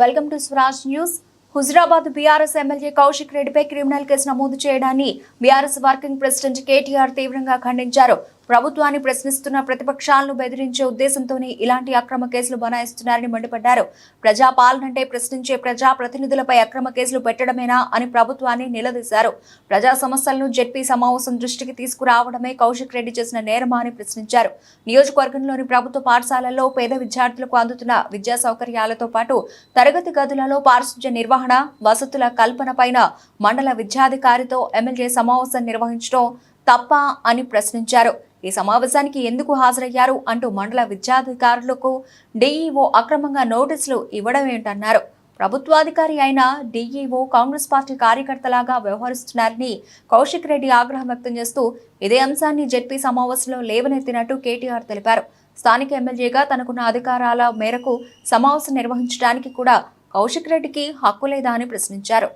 Welcome to Swaraj news. Huzurabad BRS MLA Kaushik రెడ్డిపై criminal case నమోదు చేయడాన్ని BRS working president KTR తీవ్రంగా ఖండించారు. ప్రభుత్వాన్ని ప్రశ్నిస్తున్న ప్రతిపక్షాలను బెదిరించే ఉద్దేశంతోనే ఇలాంటి అక్రమ కేసులు బనాయిస్తున్నారని మండిపడ్డారు. ప్రజా పాలనంటే ప్రశ్నించే ప్రజా ప్రతినిధులపై అక్రమ కేసులు పెట్టడమేనా అని ప్రభుత్వాన్ని నిలదీశారు. ప్రజా సమస్యలను జెడ్పీ సమావేశం దృష్టికి తీసుకురావడమే కౌశిక్ రెడ్డి చేసిన నేరమా అని ప్రశ్నించారు. నియోజకవర్గంలోని ప్రభుత్వ పాఠశాలల్లో పేద విద్యార్థులకు అందుతున్న విద్యా సౌకర్యాలతో పాటు తరగతి గదులలో పారిశుధ్య నిర్వహణ వసతుల కల్పన పైన మండల విద్యాధికారితో ఎమ్మెల్యే సమావేశం నిర్వహించడం తప్ప అని ప్రశ్నించారు. ఈ సమావేశానికి ఎందుకు హాజరయ్యారు అంటూ మండల విద్యాధికారులకు డీఈఓ అక్రమంగా నోటీసులు ఇవ్వడం ఏంటన్నారు. ప్రభుత్వాధికారి అయిన డీఈఓ కాంగ్రెస్ పార్టీ కార్యకర్తలాగా వ్యవహరిస్తున్నారని కౌశిక్ రెడ్డి ఆగ్రహం వ్యక్తం చేస్తూ ఇదే అంశాన్ని జెడ్పీ సమావేశంలో లేవనెత్తినట్టు కేటీఆర్ తెలిపారు. స్థానిక ఎమ్మెల్యేగా తనకున్న అధికారాల మేరకు సమావేశం నిర్వహించడానికి కూడా కౌశిక్ రెడ్డికి హక్కు లేదా అని ప్రశ్నించారు.